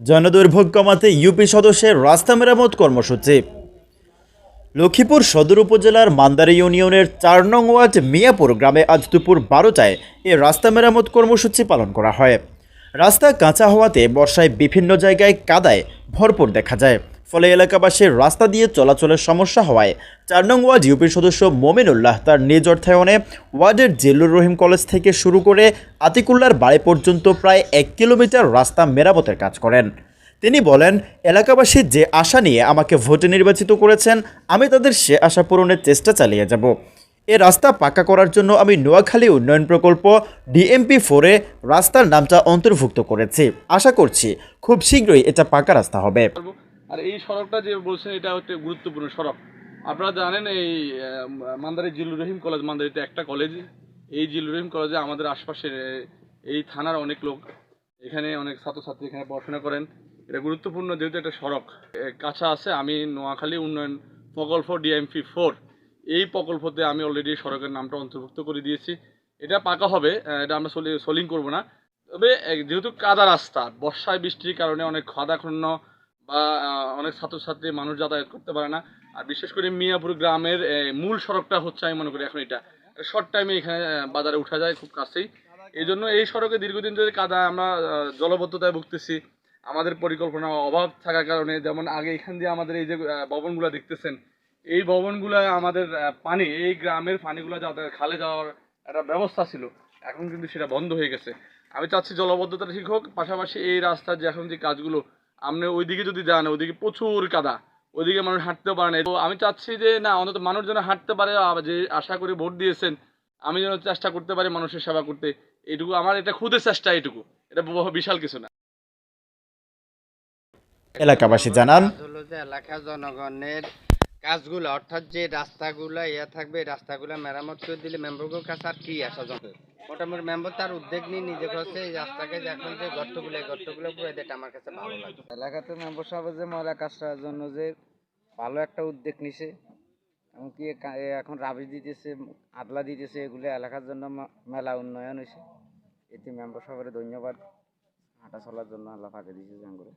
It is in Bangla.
জনদুর্ভোগ কমাতে ইউপি সদস্যের রাস্তা মেরামত কর্মসূচি। লক্ষ্মীপুর সদর উপজেলার মান্দারি ইউনিয়নের চার নং ওয়াজ মিয়াপুর গ্রামে আজ দুপুর বারোটায় এ রাস্তা মেরামত কর্মসূচি পালন করা হয়। রাস্তা কাঁচা হওয়াতে বর্ষায় বিভিন্ন জায়গায় কাদায় ভরপুর দেখা যায়। ফলে এলাকাবাসীর রাস্তা দিয়ে চলাচলের সমস্যা হওয়ায় চার নং ওয়ার্ড ইউপির সদস্য মোমিনুল্লাহ তার নিজ অর্থায়নে ওয়ার্ডের জিল্লুর রহিম কলেজ থেকে শুরু করে আতিকুল্লার বাড়ি পর্যন্ত প্রায় এক কিলোমিটার রাস্তা মেরামতের কাজ করেন। তিনি বলেন, এলাকাবাসী যে আশা নিয়ে আমাকে ভোটে নির্বাচিত করেছেন, আমি তাদের সে আশা পূরণের চেষ্টা চালিয়ে যাব। এ রাস্তা পাকা করার জন্য আমি নোয়াখালী উন্নয়ন প্রকল্প ডিএমপি ফোরে রাস্তার নামটা অন্তর্ভুক্ত করেছি। আশা করছি খুব শীঘ্রই এটা পাকা রাস্তা হবে। আর এই সড়কটা যে বলছেন, এটা হচ্ছে গুরুত্বপূর্ণ সড়ক। আপনারা জানেন এই মান্দারি জিল্লুর রহিম কলেজ, মান্দারিতে একটা কলেজ। এই জিলুর রহিম কলেজে আমাদের আশপাশের এই থানার অনেক লোক এখানে অনেক ছাত্রছাত্রী এখানে পড়াশোনা করেন। এটা গুরুত্বপূর্ণ যেহেতু একটা সড়ক। কাছা আছে, আমি নোয়াখালী উন্নয়ন প্রকল্প ডিএমপি ফোর। এই প্রকল্পতে আমি অলরেডি সড়কের নামটা অন্তর্ভুক্ত করে দিয়েছি। এটা পাকা হবে এটা আমরা সোলিং করব না। তবে যেহেতু কাদা রাস্তা, বর্ষায় বৃষ্টির কারণে অনেক খাদাখন্ন বা অনেক ছাত্রছাত্রী মানুষ যাতায়াত করতে পারে না। আর বিশেষ করে মিয়াপুর গ্রামের মূল সড়কটা হচ্ছে আমি মনে করি এখন এটা। শর্ট টাইমে এখানে বাজারে উঠা যায় খুব কাছেই। এই জন্য এই সড়কে দীর্ঘদিন ধরে কাদা, আমরা জলবদ্ধতায় ভুগতেছি। আমাদের পরিকল্পনা অভাব থাকার কারণে, যেমন আগে এখান দিয়ে আমাদের এই যে ভবনগুলো দেখতেছেন, এই ভবনগুলো আমাদের পানি, এই গ্রামের পানিগুলো যাতে খালে যাওয়ার একটা ব্যবস্থা ছিল, এখন কিন্তু সেটা বন্ধ হয়ে গেছে। আমি চাচ্ছি জলবদ্ধতা ঠিক হোক, পাশাপাশি এই রাস্তার যে এখন যে কাজগুলো আপনি ওইদিকে যদি যান ওইদিকে প্রচুর কাদা। ওইদিকে মানুষ হাঁটতে পারে না। তো আমি চাচ্ছি যে না অন্তত মানুষ যেন হাঁটতে পারে যে আশা করে ভোট দিয়েছেন আমি যেন চেষ্টা করতে পারি মানুষের সেবা করতে। এইটুকু আমার এটা খুদের চেষ্টা এইটুকু এটা বহু বিশাল কিছু না। এলাকাবাসী জানান। এলাকার জনগণের কাজগুলো অর্থাৎ যে রাস্তাগুলো ইয়ে থাকবে রাস্তাগুলো মেরামত করে দিলে মেম্বারগুলোর কাছে আর কি আসা যাবে মোটামুটি মেম্বার তার উদ্যোগ নিয়ে নিজে করছে এই রাস্তাকে এখন যে গর্তগুলো গর্তগুলো পুরো দিতে আমার কাছে ভালো লাগে। এলাকাতে মেম্বার সাহেব যে ময়লা কাজটার জন্য যে ভালো একটা উদ্যোগ নিছে, এমনকি এখন রাবি দিতেছে, আদলা দিতেছে, এগুলো এলাকার জন্য মেলা উন্নয়ন হয়েছে। এতে মেম্বার সাহেবের ধন্যবাদ। হাঁটা চলার জন্য আল্লাহ ফাঁকে দিয়েছে জাঙ্গুরে